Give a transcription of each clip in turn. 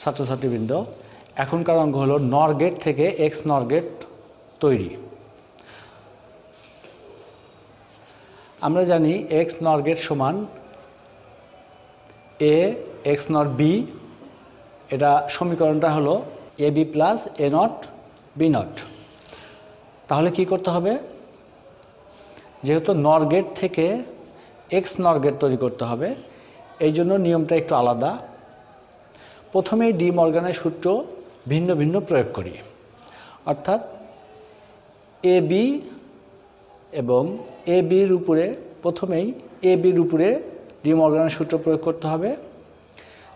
ছাত্রছাত্রীবৃন্দ, এখনকার অঙ্ক হলো নর গেট থেকে এক্স নর গেট তৈরি। আমরা জানি এক্স নর গেট সমান এ এক্স নট বি এটা সমীকরণটা হলো A B plus A not B not. তাহলে কি করতে হবে? যেহেতু নর গেট থেকে এক্স নর গেট তৈরি করতে হবে, এই জন্য নিয়মটা একটু আলাদা। প্রথমেই ডি মর্গানের সূত্র ভিন্ন ভিন্ন প্রয়োগ করি। অর্থাৎ এ বি এবং এ বির উপরে প্রথমেই এ বির উপরে ডি মর্গানের সূত্র প্রয়োগ করতে হবে।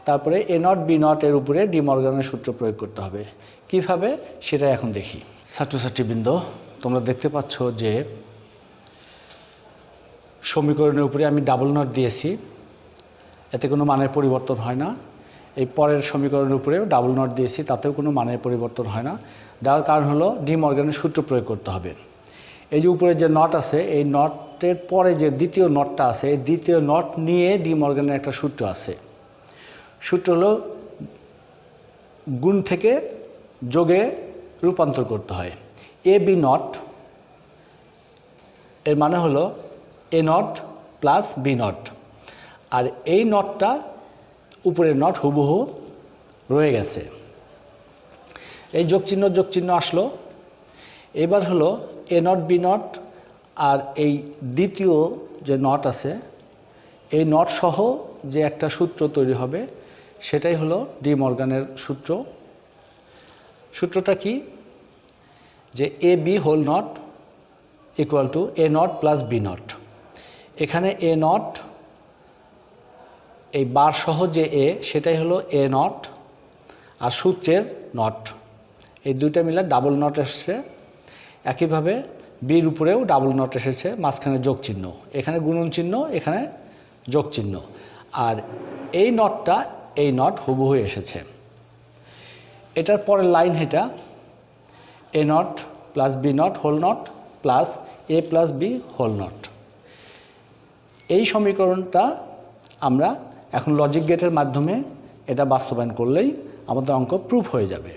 তারপরে এ নট, বি নট এর উপরে ডি মর্গানের সূত্র প্রয়োগ করতে হবে। কীভাবে? সেটা এখন দেখি। ছাত্রছাত্রীবৃন্দ, তোমরা দেখতে পাচ্ছ যে সমীকরণের উপরে আমি ডাবল নট দিয়েছি। এতে কোনো মানের পরিবর্তন হয় না। এই পরের সমীকরণের উপরেও ডাবল নট দিয়েছি, তাতেও কোনো মানের পরিবর্তন হয় না। দেওয়ার কারণ হলো ডি মর্গানের সূত্র প্রয়োগ করতে হবে। এই যে উপরে যে নট আছে, এই নটের পরে যে দ্বিতীয় নটটা আছে, এই দ্বিতীয় নট নিয়ে ডি মর্গানের একটা সূত্র আছে। সূত্র হলো গুণ থেকে যোগে রূপান্তর করতে হয়। এ বি নট এর মানে হলো A not plus B not আর এই নটটা উপরের নট হুবহু রয়ে গেছে। এই যোগ চিহ্ন যোগ চিহ্ন আসলো। এবার হলো এ নট, বি নট আর এই দ্বিতীয় যে নট আছে, এই নট সহ যে একটা সূত্র তৈরি হবে, সেটাই হলো ডি মর্গানের সূত্র। সূত্রটা কি? যে A B whole not equal to A not plus B not. এখানে এ নট এই বার সহ যে এ, সেটাই হলো এ নট আর সূত্রের নট। এই দুইটা মিলে ডাবল নট এসছে। একইভাবে বির উপরেও ডাবল নট এসেছে, মাঝখানে যোগ চিহ্ন। এখানে গুণন চিহ্ন, এখানে যোগ চিহ্ন। আর এই নটটা, এই নট হুবহু এসেছে। এটার পরের লাইন এটা। A not plus B not whole not plus A plus B whole not. এই সমীকরণটা আমরা এখন লজিক গেটের মাধ্যমে এটা বাস্তবায়ন করলেই আমাদের অঙ্ক প্রুফ হয়ে যাবে।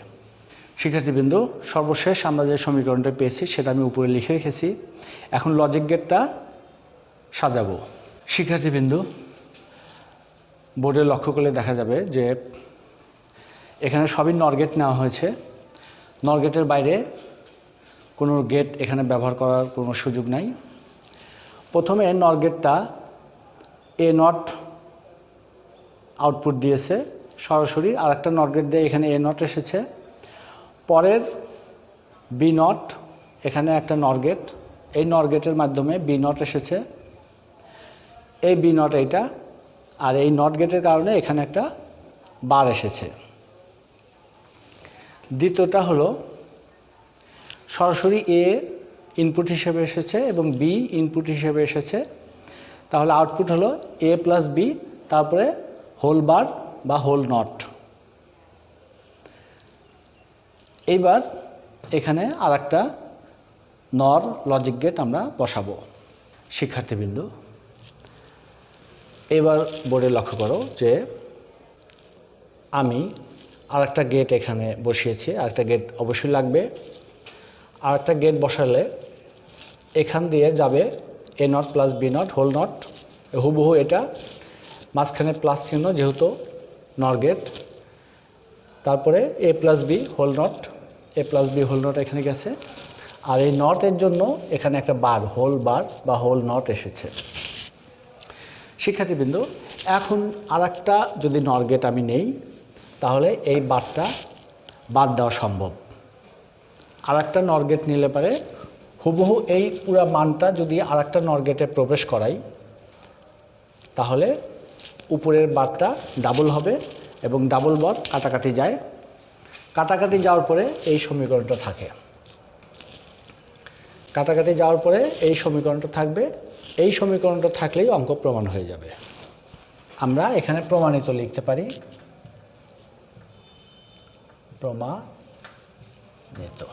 শিক্ষার্থীবৃন্দ, সর্বশেষ আমরা যে সমীকরণটা পেয়েছি সেটা আমি উপরে লিখে রেখেছি। এখন লজিক গেটটা সাজাবো। শিক্ষার্থীবৃন্দ বোর্ডে লক্ষ্য করলে দেখা যাবে যে এখানে সবই নরগেট নেওয়া হয়েছে। নরগেটের বাইরে কোনো গেট এখানে ব্যবহার করার কোনো সুযোগ নাই। প্রথমে নরগেটটা এ নট আউটপুট দিয়েছে, সরাসরি আর একটা নটগেট দিয়ে এখানে এ নট এসেছে। পরের বি নট এখানে একটা নরগেট এই নরগেটের মাধ্যমে বি নট এসেছে। এই বি নট এইটা, আর এই নট গেটের কারণে এখানে একটা বার এসেছে। দ্বিতীয়টা হলো, সরাসরি এ ইনপুট হিসেবে এসেছে এবং বি ইনপুট হিসেবে এসেছে। তাহলে আউটপুট হলো এ প্লাস বি তারপরে হোল বার বা হোল নট। এইবার এখানে আর একটা নর লজিক গেট আমরা বসাবো, শিক্ষার্থীবৃন্দ। এবার বোর্ডে লক্ষ্য করো যে আমি আর একটা গেট এখানে বসিয়েছি আর একটা গেট অবশ্যই লাগবে। আর একটা গেট বসালে এখান দিয়ে যাবে A not plus B not, whole not, হুবহু এটা মাঝখানে প্লাস চিহ্ন যেহেতু নর গেট। তারপরে A plus B whole not A plus B whole not এখানে গেছে। আর এই নটের জন্য এখানে একটা বার হোল বার বা হোল নট এসেছে। শিক্ষার্থীবৃন্দ, এখন আর একটা যদি নর গেট আমি নেই, তাহলে এই বারটা বাদ দেওয়া সম্ভব। আর একটা নরগেট নিলে পারে হুবহু এই পুরা মানটা যদি আর একটা নরগেটে প্রবেশ করাই, তাহলে উপরের বারটা ডাবল হবে এবং ডাবল বার কাটাকাটি যায়। কাটাকাটি যাওয়ার পরে এই সমীকরণটা থাকে। কাটাকাটি যাওয়ার পরে এই সমীকরণটা থাকবে। এই সমীকরণটা থাকলেই অঙ্ক প্রমাণ হয়ে যাবে। আমরা এখানে প্রমাণিত লিখতে পারি। প্রমাণিত।